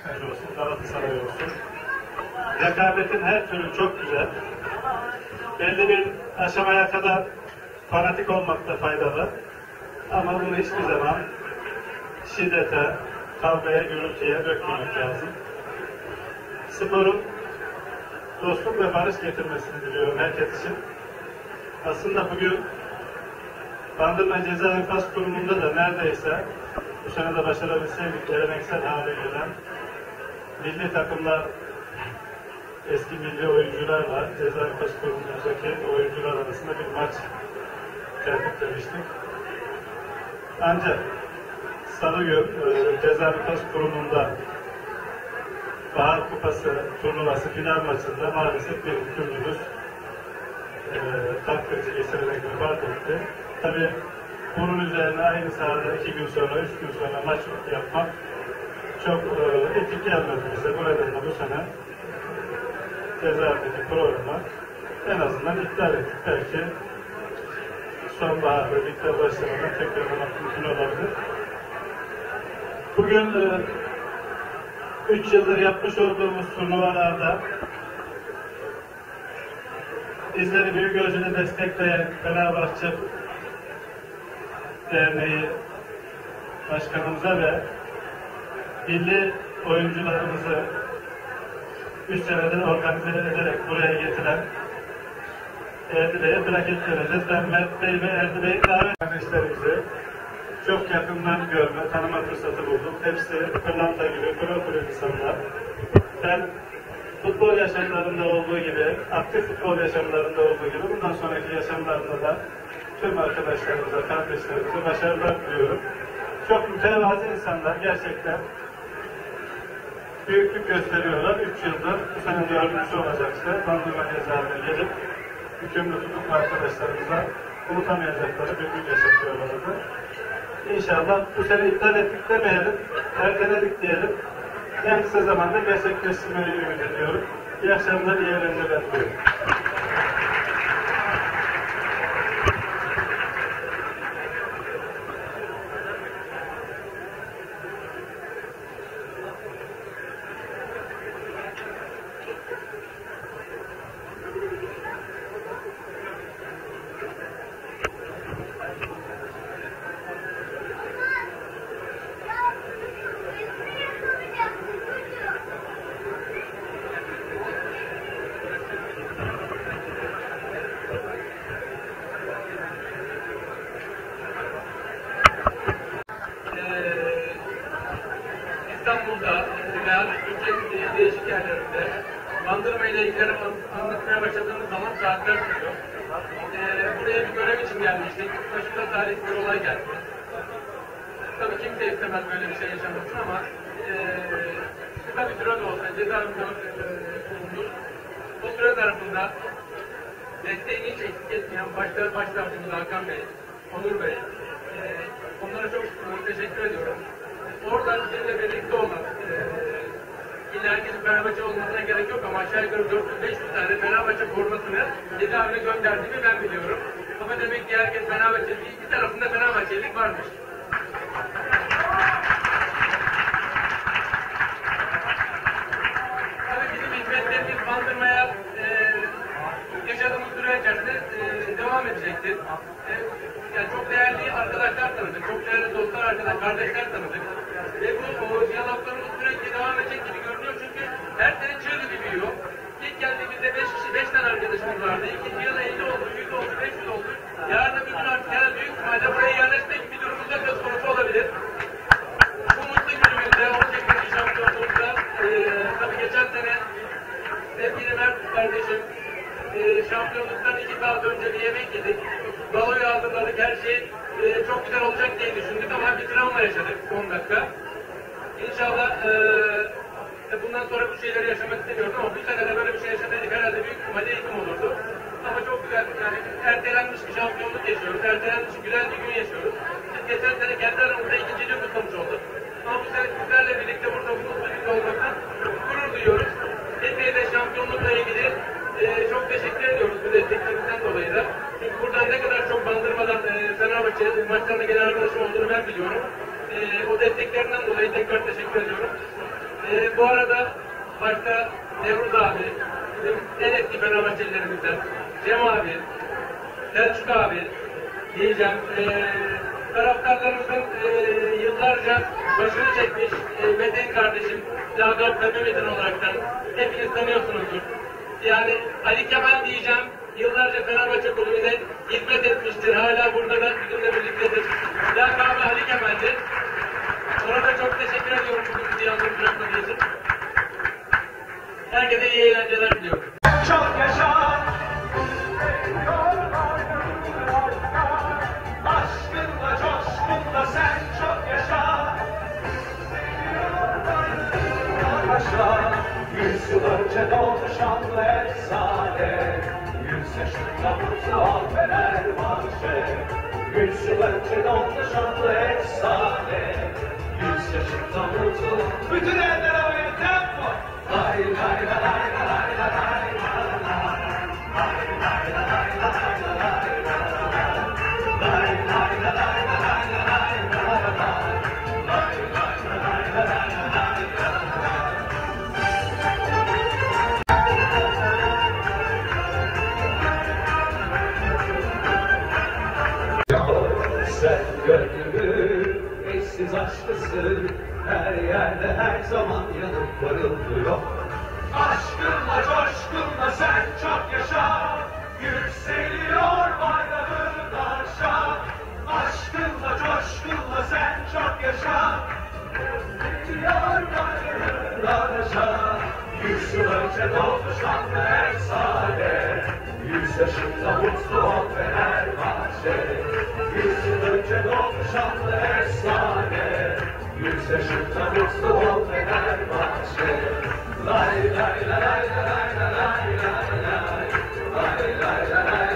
Beşiktaş olsun, Galatasaray olsun. Rekabetin her türlü çok güzel. Belli bir aşamaya kadar fanatik olmakta faydalı. Ama bunu hiçbir zaman şiddete, kavgaya, gürültüye dökmemek lazım. Sporun dostluk ve barış getirmesini diliyorum herkes için. Aslında bugün Bandırma Ceza Infaz Kurumu'nda da neredeyse bu sene de başarabilseydik geleneksel hale gelen milli takımlar eski milli oyuncularla Ceza Infaz Kurumu'ndaki oyuncular arasında bir maç tertiplemiştik. Ancak Salı gün e, Ceza Infaz Kurumu'nda Bahar Kupası turnuvası final maçında maalesef bir kulübümüz e, krizi geçirerek vefat etti. Tabi bunun üzerine aynı sahada iki gün sonra, üç gün sonra maç yapmak çok e, etik gelmedi bize. Bu nedenle bu sene cezaevindeki programı en azından iptal ettik. Belki sonbahar ligler başlamadan tekrar mümkün olabilir. Bugün e, 3 yıldır yapmış olduğumuz turnuvalarda bizleri büyük ölçüde destekleyen Fenerbahçe Derneği Başkanımıza ve milli oyuncularımızı üç senedir organize ederek buraya getiren Erdi Bey'e plaket vereceğiz. Ben Mert Bey ve Erdi davet kardeşlerimizi çok yakından görme, tanıma fırsatı buldum. Hepsi pırlanta gibi, pırıl pırıl insanlar. Ben futbol yaşamlarında olduğu gibi, aktif futbol yaşamlarında olduğu gibi bundan sonraki yaşamlarında da tüm arkadaşlarımıza, kardeşlerimize başarılar diliyorum. Çok mütevazı insanlar gerçekten büyüklük gösteriyorlar. Üç yıldır sene dördüncüsü olacaksa Bandırma cezaevine gelip hükümlü tutuklu arkadaşlarımıza unutamayacakları bir gün yaşatıyorlardı. İnşallah bu sene iptal ettik demeyelim, erteledik diyelim. En kısa zamanda gerçekleştirmeyi ümit ediyorum. İyi akşamlar, iyi eğlenceler diliyorum. Ee, buraya bir görev için gelmiştik. Başımıza talihsiz bir olay geldi. Tabii kimse istemez böyle bir şey yaşamasın ama e, bir süre de olsa cezaevinde e, bulunduk. O süre zarfında desteğini hiç eksik etmeyen başta başsavcımız Hakan Bey, Onur Bey, e, onlara çok e, teşekkür ediyorum. Orada bizimle birlikte olmak, e, illa herkesin Fenerbahçe olmasına gerek yok ama aşağı yukarı 400-500 tane Fenerbahçe formasını cezaevine gönderdiğimi ben biliyorum. Ama demek ki herkes Fenerbahçe değil, bir tarafında Fenerbahçelik varmış. Tabii bizim hizmetlerimiz bandırmaya e, yaşadığımız süre içerisinde e, devam edecektir. E, yani çok değerli arkadaşlar tanıdık, çok değerli dostlar, arkadaşlar, kardeşler tanıdık. Ve bu o, diyaloglarımız sürekli devam edecek gibi görünüyor her çığ gibi büyüyor. İlk geldiğimizde 5 kişi, 5 tane arkadaşımız vardı. İkinci yıl 50 oldu, 100 oldu, 500 oldu. Yarın bir gün artık herhalde büyük ihtimalle buraya yerleşmek bir durumumuzda söz konusu olabilir. Bu mutlu günümüzde 18. şampiyonlukta e, tabii geçen sene sevgili Mert kardeşim e, şampiyonluktan iki saat önce bir yemek yedik. Baloyu hazırladık, her şey e, çok güzel olacak diye düşündük ama bir travma yaşadık 10 dakika. İnşallah e, e, bundan sonra bu şeyleri yaşamak istemiyorum ama bu sene de böyle bir şey yaşasaydık herhalde büyük ihtimalle eğitim olurdu. Ama çok güzel, yani ertelenmiş bir şampiyonluk yaşıyoruz, ertelenmiş güzel bir gün yaşıyoruz. Biz geçen sene kendi aramızda ikinciliği kutlamış olduk. Ama bu sene sizlerle birlikte burada bu mutlu olmaktan gurur duyuyoruz. Epey de şampiyonlukla ilgili e, çok teşekkür ediyoruz bu desteklerinizden dolayı da. Çünkü buradan ne kadar çok bandırmadan e, Fenerbahçe maçlarına gelen arkadaşım olduğunu ben biliyorum. E, o desteklerinden dolayı tekrar teşekkür ediyorum. E, bu arada başta Nevruz abi, bizim en eski Fenerbahçelilerimizden, Cem abi, Selçuk abi diyeceğim. E, taraftarlarımızın e, yıllarca başını çekmiş e, Metin kardeşim, Lagap Pepe Metin olaraktan hepiniz tanıyorsunuzdur. Yani Ali Kemal diyeceğim, yıllarca Fenerbahçe kulübüne hizmet etmiştir. Hala burada da bizimle birliktedir. Lakabı Yüzyıllarca doluşan efsane. Yüz yaşında kutsal Fenerbahçe Yüzyıllarca doluşan efsane. Yüz yaşında mutlu Bütün eller havaya tempo Lay lay lay lay aşkısın Her yerde her zaman yanıp parıldıyor Aşkınla coşkunla sen çok yaşa. Yükseliyor bayrağın aşağı Aşkınla coşkunla sen çok yaşa. Yükseliyor bayrağın aşağı Yüz yıl önce doğdu şanlı efsane Yüz yaşında mutlu ol Fenerbahçe Yüz yıl önce doğdu şanlı efsane Yüz yaşında ol Fenerbahçe lay lay lay lay lay lay lay Lay lay lay lay lay